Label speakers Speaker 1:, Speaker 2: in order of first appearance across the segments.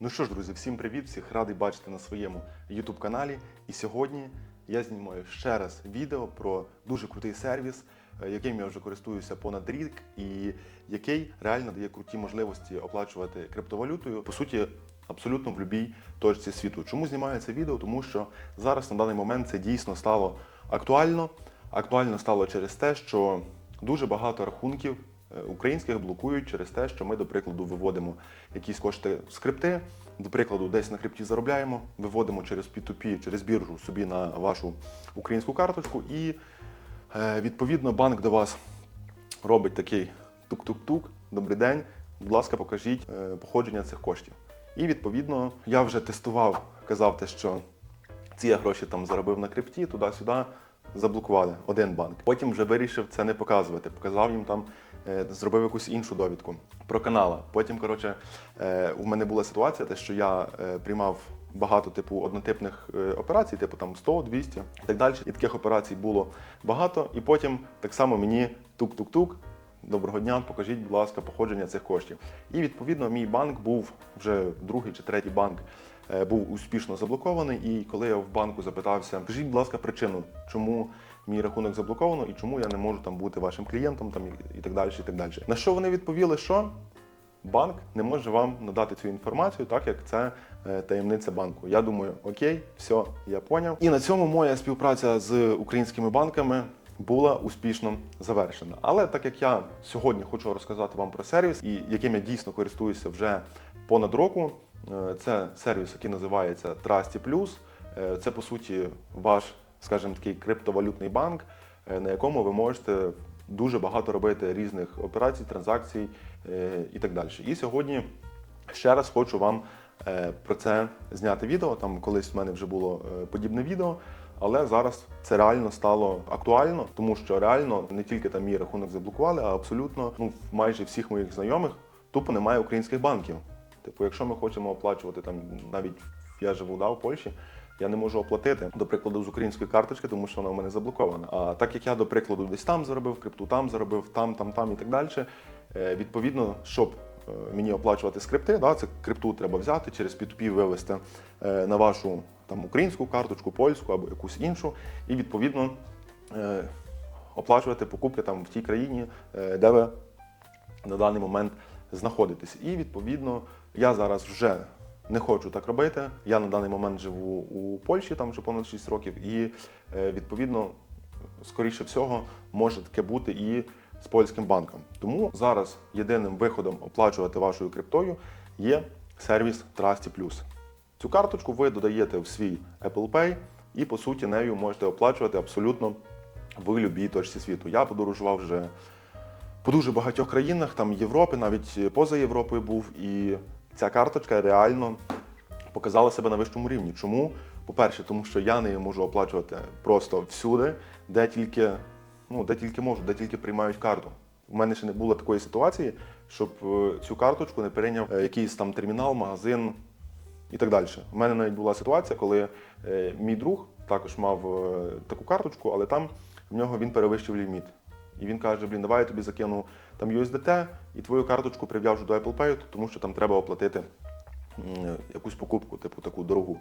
Speaker 1: Ну що ж, друзі, всім привіт! Всіх радий бачити на своєму YouTube каналі. І сьогодні я знімаю ще раз відео про дуже крутий сервіс, е, яким я вже користуюся понад рік, і який реально дає круті можливості оплачувати криптовалютою. По суті, абсолютно в будь-якій точці світу. Чому знімаю це відео? Тому що зараз на даний момент це дійсно стало актуально. Актуально стало через те, що дуже багато рахунків українських блокують через те, що ми, до прикладу, виводимо якісь кошти в скрипти. До прикладу, десь на крипті заробляємо, виводимо через P2P, через біржу собі на вашу українську карточку, і е, відповідно банк до вас робить такий тук-тук-тук, добрий день, будь ласка, покажіть е, походження цих коштів. І відповідно я вже тестував, казав те, що ці я гроші там заробив на крипті, туди-сюди заблокували один банк. Потім вже вирішив це не показувати. Показав їм там, е, зробив якусь іншу довідку про канала. Потім, коротше, е, у мене була ситуація, те, що я е, приймав багато типу однотипних е, операцій, типу там 100, 200 і так далі. І таких операцій було багато. І потім так само мені тук-тук-тук. Доброго дня, покажіть, будь ласка, походження цих коштів. І відповідно мій банк був вже другий чи третій банк е, був успішно заблокований. І коли я в банку запитався, скажіть, будь ласка, причину, чому мій рахунок заблоковано і чому я не можу там бути вашим клієнтом, там і- так далі. І так далі. На що вони відповіли, що банк не може вам надати цю інформацію, так як це е, таємниця банку. Я думаю, окей, все, я поняв. І на цьому моя співпраця з українськими банками була успішно завершена. Але так як я сьогодні хочу розказати вам про сервіс, і яким я дійсно користуюся вже понад року, е, це сервіс, який називається Trusty Plus. Е, Це по суті ваш, скажімо, такий криптовалютний банк, е, на якому ви можете дуже багато робити різних операцій, транзакцій е, і так далі. І сьогодні ще раз хочу вам е, про це зняти відео. Там колись в мене вже було подібне відео, але зараз це реально стало актуально, тому що реально не тільки там мій рахунок заблокували, а абсолютно ну майже всіх моїх знайомих тупо немає українських банків. Типу, якщо ми хочемо оплачувати там, навіть я живу да, в Польщі, я не можу оплатити, до прикладу, з української карточки, тому що вона в мене заблокована. А так як я, до прикладу, десь там заробив, крипту там заробив, там, там, там і так далі. е, Відповідно, щоб е, мені оплачувати скрипти, да, це крипту треба взяти, через P2P вивести е, на вашу там українську карточку, польську або якусь іншу, і відповідно оплачувати покупки там в тій країні, де ви на даний момент знаходитесь. І відповідно я зараз вже не хочу так робити. Я на даний момент живу у Польщі, там вже понад 6 років, і е, відповідно, скоріше всього, може таке бути і з польським банком. Тому зараз єдиним виходом оплачувати вашою криптою є сервіс Trusty Plus. Цю карточку ви додаєте в свій Apple Pay і по суті нею можете оплачувати абсолютно в будь-якій точці світу. Я подорожував вже по дуже багатьох країнах, там Європи, навіть поза Європою був, і ця карточка реально показала себе на вищому рівні. Чому? По-перше, тому що я нею можу оплачувати просто всюди, де тільки, ну, де тільки можу, де тільки приймають карту. У мене ще не було такої ситуації, щоб е, цю карточку не прийняв е, якийсь там термінал, магазин і так далі. У мене навіть була ситуація, коли е, мій друг також мав таку карточку, але там в нього він перевищив ліміт. І він каже: блін, давай я тобі закину там USDT і твою карточку прив'яжу до Apple Pay, тому що там треба оплатити якусь покупку, типу таку дорогу.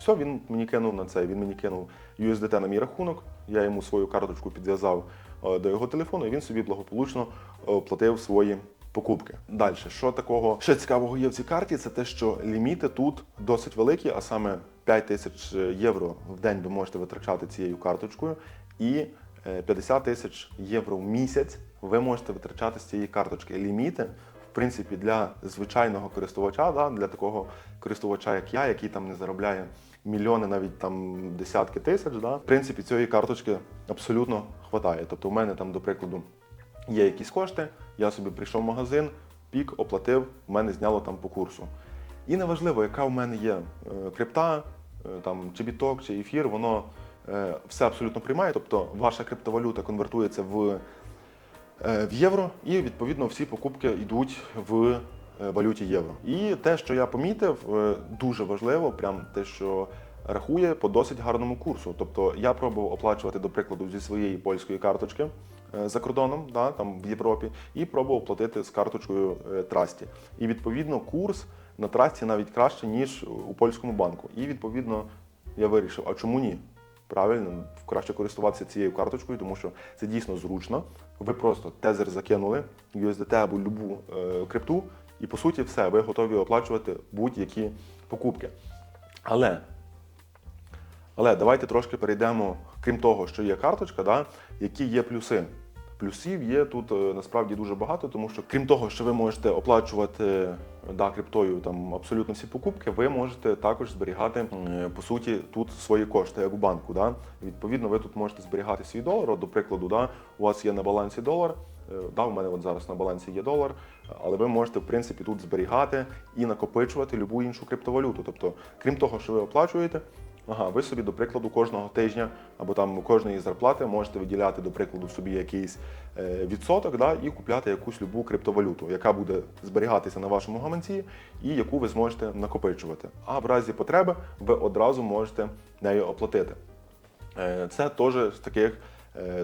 Speaker 1: Все, він мені кинув на це. Він мені кинув USDT на мій рахунок. Я йому свою карточку підв'язав е, до його телефону, і він собі благополучно е, оплатив свої покупки. Далі, що такого ще цікавого є в цій карті, це те, що ліміти тут досить великі, а саме 5 тисяч євро в день ви можете витрачати цією карточкою, і е, 50 тисяч євро в місяць ви можете витрачати з цієї карточки. Ліміти, в принципі, для звичайного користувача, да, для такого користувача, як я, який там не заробляє мільйони, навіть там десятки тисяч, да, в принципі, цієї карточки абсолютно хватає. Тобто, у мене там, до прикладу, є якісь кошти, я собі прийшов в магазин, пік, оплатив, в мене зняло там по курсу. І неважливо, яка в мене є е, крипта, е, там, чи біток, чи ефір, воно е, все абсолютно приймає. Тобто ваша криптовалюта конвертується в, в євро, і відповідно всі покупки йдуть в е, валюті євро. І те, що я помітив, е, дуже важливо, прям те, що рахує по досить гарному курсу. Тобто я пробував оплачувати, до прикладу, зі своєї польської карточки е, за кордоном, да, там в Європі, і пробував платити з карточкою е, Трасті. І відповідно курс на трасі навіть краще, ніж у польському банку. І відповідно я вирішив, а чому ні? Правильно, краще користуватися цією карточкою, тому що це дійсно зручно. Ви просто тезер закинули, USDT або любу е, крипту, і по суті все, ви готові оплачувати будь-які покупки. Але але давайте трошки перейдемо, крім того, що є карточка, да, які є плюси. Плюсів є тут е, насправді дуже багато, тому що крім того, що ви можете оплачувати да, криптою там абсолютно всі покупки, ви можете також зберігати е, по суті тут свої кошти, як у банку. Да? Відповідно, ви тут можете зберігати свій долар. От, До прикладу, да, у вас є на балансі долар. е, Да, у мене от зараз на балансі є долар, але ви можете в принципі тут зберігати і накопичувати любу іншу криптовалюту. Тобто, крім того, що ви оплачуєте, Ага, ви собі, до прикладу, кожного тижня або там кожної зарплати можете виділяти, до прикладу, собі якийсь е, відсоток да, і купляти якусь любу криптовалюту, яка буде зберігатися на вашому гаманці і яку ви зможете накопичувати. А в разі потреби ви одразу можете нею оплатити. Е, Це теж з таких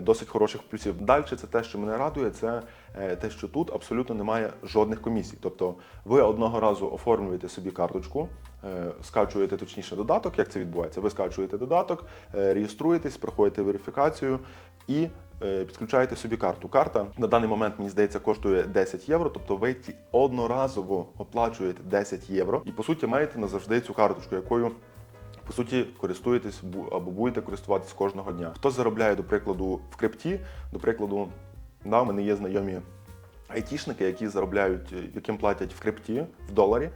Speaker 1: досить хороших плюсів. Далі це те, що мене радує, це е, те, що тут абсолютно немає жодних комісій. Тобто ви одного разу оформлюєте собі карточку, е, скачуєте точніше додаток. Як це відбувається? Ви скачуєте додаток, е, реєструєтесь, проходите верифікацію і е, підключаєте собі карту. Карта на даний момент, мені здається, коштує 10 євро. Тобто ви одноразово оплачуєте 10 євро і по суті маєте назавжди цю карточку, якою по суті, користуєтесь або будете користуватись кожного дня. Хто заробляє, до прикладу, в крипті, до прикладу, да, у мене є знайомі айтішники, які заробляють, е, яким платять в крипті, в доларі,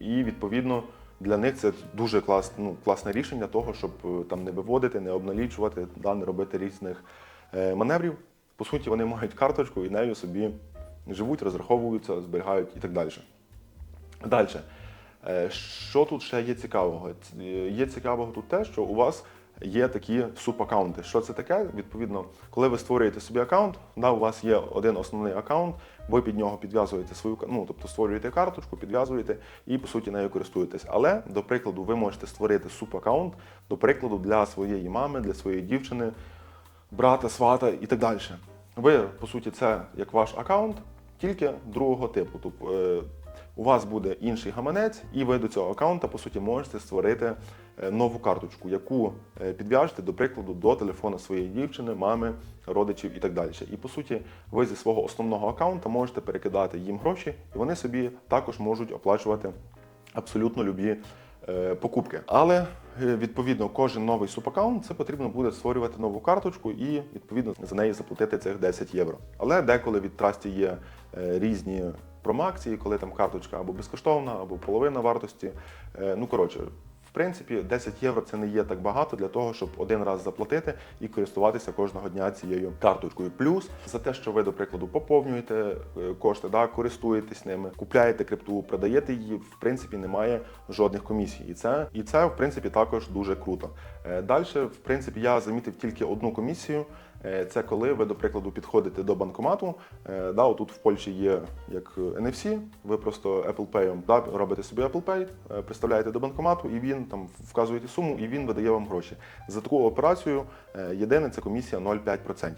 Speaker 1: і відповідно. Для них це дуже клас, ну, класне рішення того, щоб е, там не виводити, не обналічувати, да, не робити різних е, маневрів. По суті, вони мають карточку і нею собі живуть, розраховуються, зберігають і так далі. Далі. Е, Що тут ще є цікавого? Е, Є цікавого тут те, що у вас є такі субаккаунти. Що це таке? Відповідно, коли ви створюєте собі аккаунт, да, у вас є один основний аккаунт, ви під нього підв'язуєте свою ну, тобто створюєте карточку, підв'язуєте і по суті нею користуєтесь. Але, до прикладу, ви можете створити субаккаунт, до прикладу, для своєї мами, для своєї дівчини, брата, свата і так далі. Ви, по суті, це як ваш аккаунт, тільки другого типу. Тобто, у вас буде інший гаманець, і ви до цього аккаунта, по суті, можете створити е, нову карточку, яку е, підв'яжете, до прикладу, до телефону своєї дівчини, мами, родичів і так далі. І по суті, ви зі свого основного аккаунта можете перекидати їм гроші, і вони собі також можуть оплачувати абсолютно любі е, покупки. Але відповідно кожен новий субаккаунт це потрібно буде створювати нову карточку і відповідно за неї заплатити цих 10 євро. Але деколи від трасті є різні промакції, коли там карточка або безкоштовна, або половина вартості. Е, Ну коротше. В принципі, 10 євро це не є так багато для того, щоб один раз заплатити і користуватися кожного дня цією карточкою. Плюс за те, що ви, до прикладу, поповнюєте е, кошти, да, користуєтесь ними, купляєте крипту, продаєте її. В принципі, немає жодних комісій. І це, і це в принципі також дуже круто. Далі, в принципі, я замітив тільки одну комісію. Е, Це коли ви, до прикладу, підходите до банкомату. Е, Да, Тут в Польщі є як NFC, ви просто Apple Pay да, робите собі Apple Pay, приставляєте до банкомату, і він там вказуєте суму, і він видає вам гроші. За таку операцію е, єдине це комісія 0,5%.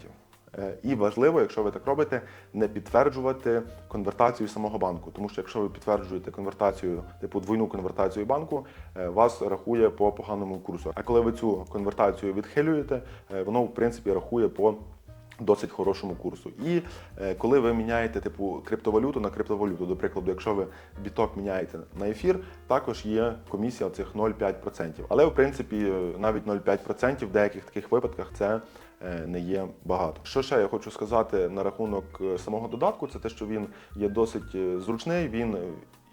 Speaker 1: Е, І важливо, якщо ви так робите, не підтверджувати конвертацію самого банку. Тому що якщо ви підтверджуєте конвертацію, типу двойну конвертацію банку, е, вас рахує по поганому курсу. А коли ви цю конвертацію відхилюєте, е, воно в принципі рахує по досить хорошому курсу. І е, коли ви міняєте типу криптовалюту на криптовалюту, до прикладу, якщо ви біток міняєте на ефір, також є комісія цих 0,5%. Але в принципі навіть 0,5% в деяких таких випадках це е, не є багато. Що ще я хочу сказати на рахунок е, самого додатку, це те, що він є досить е, зручний, він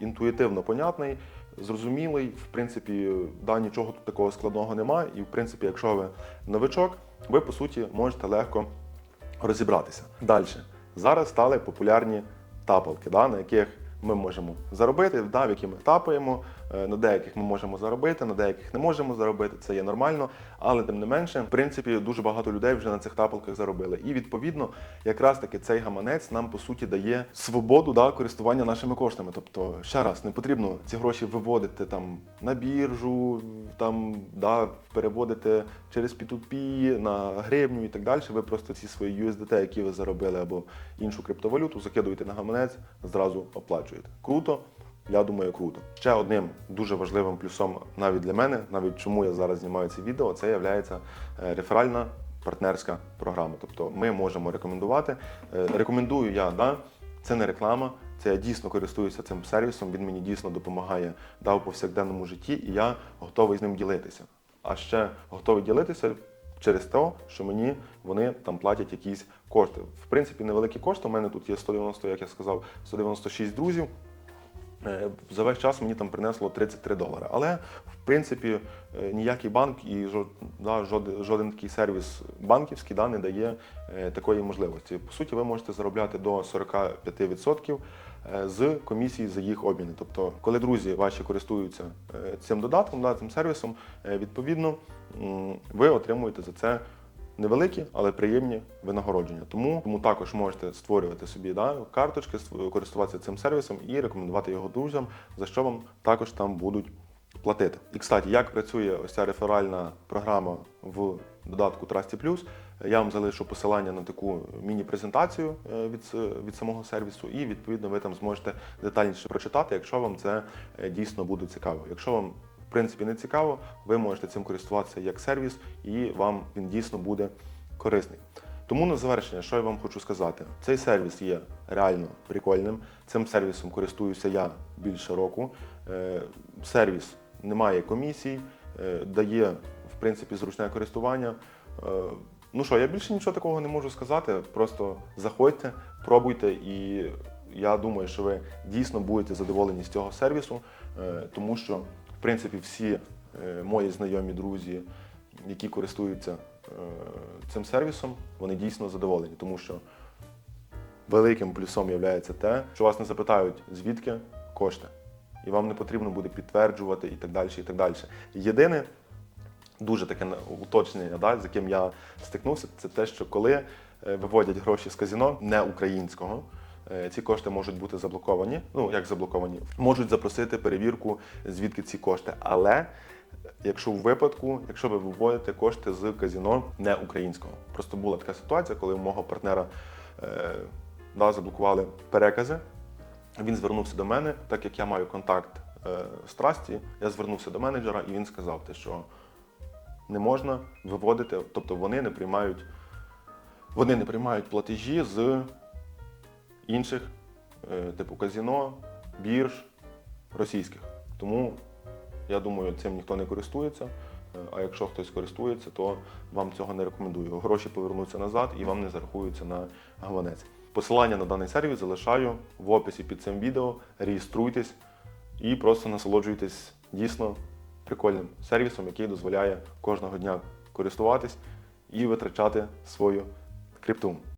Speaker 1: інтуїтивно понятний. Зрозумілий, в принципі, да, нічого тут такого складного немає. І в принципі, якщо ви новичок, ви по суті можете легко розібратися. Далі. Зараз стали популярні тапалки, да, на яких ми можемо заробити, да, в які ми тапаємо. Е, На деяких ми можемо заробити, на деяких не можемо заробити. Це є нормально. Але тим не менше, в принципі, дуже багато людей вже на цих тапалках заробили. І відповідно, якраз таки цей гаманець нам по суті дає свободу да, користування нашими коштами. Тобто, ще раз, не потрібно ці гроші виводити там на біржу, там да, переводити через P2P на гривню і так далі. Ви просто ці свої USDT, які ви заробили, або іншу криптовалюту, закидуєте на гаманець, зразу оплачуєте. Круто. я думаю, круто. Ще одним дуже важливим плюсом навіть для мене, навіть чому я зараз знімаю це відео, це є реферальна партнерська програма. Тобто ми можемо рекомендувати. Е, Рекомендую я, да, це не реклама, це я дійсно користуюся цим сервісом. Він мені дійсно допомагає да, у повсякденному житті, і я готовий з ним ділитися. А ще готовий ділитися через те, що мені вони там платять якісь кошти. В принципі, невеликі кошти. У мене тут є 190, як я сказав, 196 друзів. Е, За весь час мені там принесло 33 долари. Але в принципі е, ніякий банк і да, жоден, такий сервіс банківський да, не дає е, такої можливості. По суті, ви можете заробляти до 45% е, з комісії за їх обміни. Тобто, коли друзі ваші користуються е, цим додатком, да, цим сервісом, е, відповідно ви отримуєте за це невеликі, але приємні винагородження. Тому, тому також можете створювати собі да, карточки, користуватися цим сервісом і рекомендувати його друзям, за що вам також там будуть платити. І кстати, як працює ось ця реферальна програма в додатку Trusty Plus, я вам залишу посилання на таку міні-презентацію е, від, від самого сервісу, і відповідно ви там зможете детальніше прочитати, якщо вам це е, дійсно буде цікаво. Якщо вам в принципі не цікаво, ви можете цим користуватися як сервіс, і вам він дійсно буде корисний. Тому на завершення, що я вам хочу сказати, цей сервіс є реально прикольним. Цим сервісом користуюся я більше року. Е, Сервіс не має комісій, е, дає принципі зручне користування. Е, Ну що, я більше нічого такого не можу сказати. Просто заходьте, пробуйте, і я думаю, що ви дійсно будете задоволені з цього сервісу, е, тому що в принципі всі е, мої знайомі друзі, які користуються цим сервісом, вони дійсно задоволені, тому що великим плюсом є те, що вас не запитають, звідки кошти, і вам не потрібно буде підтверджувати і так далі. І так далі. Єдине, дуже таке уточнення, да, з яким я стикнувся, це те, що коли е, виводять гроші з казіно не українського. е, Ці кошти можуть бути заблоковані. Ну як заблоковані, можуть запросити перевірку, звідки ці кошти. Але якщо в випадку, якщо ви виводите кошти з казіно не українського, просто була така ситуація, коли у мого партнера е, да, заблокували перекази. Він звернувся до мене, так як я маю контакт е, з Трасті, я звернувся до менеджера, і він сказав, те, що не можна виводити, тобто вони не приймають, вони не приймають платежі з інших, е, типу казіно, бірж російських. Тому я думаю, цим ніхто не користується. Е, А якщо хтось користується, то вам цього не рекомендую. Гроші повернуться назад і вам не зарахуються на гаманець. Посилання на даний сервіс залишаю в описі під цим відео. Реєструйтесь і просто насолоджуйтесь дійсно прикольним сервісом, який дозволяє кожного дня користуватись і витрачати свою крипту.